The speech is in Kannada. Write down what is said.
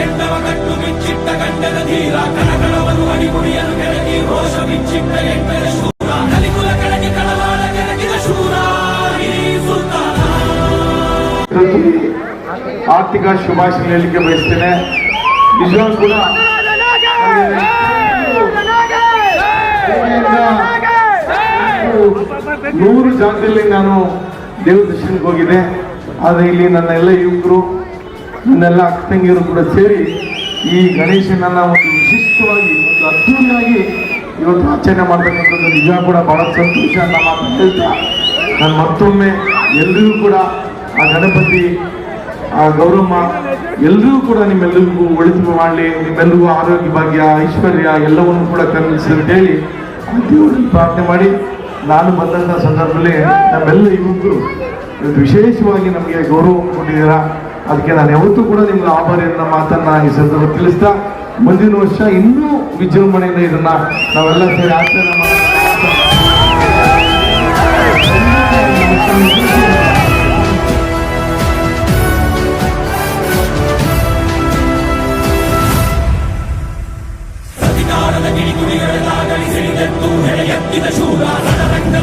ಕೆಟ್ಟವ ಕಟ್ಟು ಮಿಚ್ಚಿಟ್ಟ ಗಂಡನ ಧೀರ ಕಣಗಳವನು ಅಡಿಗುಡಿಯನು ಕೆಳಗಿ ರೋಷ ಮಿಚ್ಚಿಟ್ಟ ಎಂಟರ ಶೂರ. ಕಲಿಕುಲ ಕೆಳಗಿ ಕಳವಾಳ ಕೆಳಗಿದ ಶೂರ ಆರ್ಥಿಕ ಶುಭಾಶಯ ಹೇಳಿಕೆ ಬಯಸ್ತೇನೆ. ನಿಜವಾಗ್ಲೂ ಕೂಡ ನೂರು ಜಾಗದಲ್ಲಿ ನಾನು ದೇವ್ರ ದರ್ಶನಕ್ಕೆ ಹೋಗಿದ್ದೆ. ಆದ್ರೆ ಇಲ್ಲಿ ನನ್ನ ಎಲ್ಲ ಯುವಕರು ನನ್ನೆಲ್ಲ ಅಕ್ಕ ತಂಗಿಯರು ಕೂಡ ಸೇರಿ ಈ ಗಣೇಶನನ್ನ ಒಂದು ವಿಶಿಷ್ಟವಾಗಿ, ಒಂದು ಅದ್ದೂರಿಯಾಗಿ ಇವತ್ತು ಆಚರಣೆ ಮಾಡ್ತಕ್ಕಂಥದ್ದು ನಿಜ ಕೂಡ ಬಹಳ ಸಂತೋಷ ನಮ್ಮ ಹೇಳ್ತಾ, ನಾನು ಮತ್ತೊಮ್ಮೆ ಎಲ್ರಿಗೂ ಕೂಡ ಆ ಗಣಪತಿ, ಆ ಗೌರಮ್ಮ ಎಲ್ರಿಗೂ ಕೂಡ ನಿಮ್ಮೆಲ್ಲರಿಗೂ ಒಳಿತು ಮಾಡಲಿ ನಿಮ್ಮೆಲ್ಲರಿಗೂ ಆರೋಗ್ಯ ಭಾಗ್ಯ, ಐಶ್ವರ್ಯ ಎಲ್ಲವನ್ನು ಕೂಡ ಕರುಣಿಸಿ ಅಂತ ಹೇಳಿ ದೇವರಲ್ಲಿ ಪ್ರಾರ್ಥನೆ ಮಾಡಿ, ನಾನು ಬಂದಂಥ ಸಂದರ್ಭದಲ್ಲಿ ನಮ್ಮೆಲ್ಲ ಇವತ್ತು ವಿಶೇಷವಾಗಿ ನಮಗೆ ಗೌರವ ಕೊಟ್ಟಿದ್ದೀರಾ. ಅದಕ್ಕೆ ನಾನು ಯಾವತ್ತೂ ಕೂಡ ನಿಮ್ಗೆ ಆಭಾರಿ ಮಾತನ್ನ ಈ ಸಂದರ್ಭ ತಿಳಿಸ್ತಾ ಮುಂದಿನ ವರ್ಷ ಇನ್ನೂ ವಿಜೃಂಭಣೆಯಿಂದ ಇದನ್ನ ನಾವೆಲ್ಲ ಸೇರಿ ಆಚರಣೆ ಮಾಡ ಗಿಡಿಗುಡಿಗಳಾಗಲಿ ಸಿಡಿದತ್ತು ಹೆಳೆಯತ್ತಿದ ಶೂಲ, ರಣರಂಗ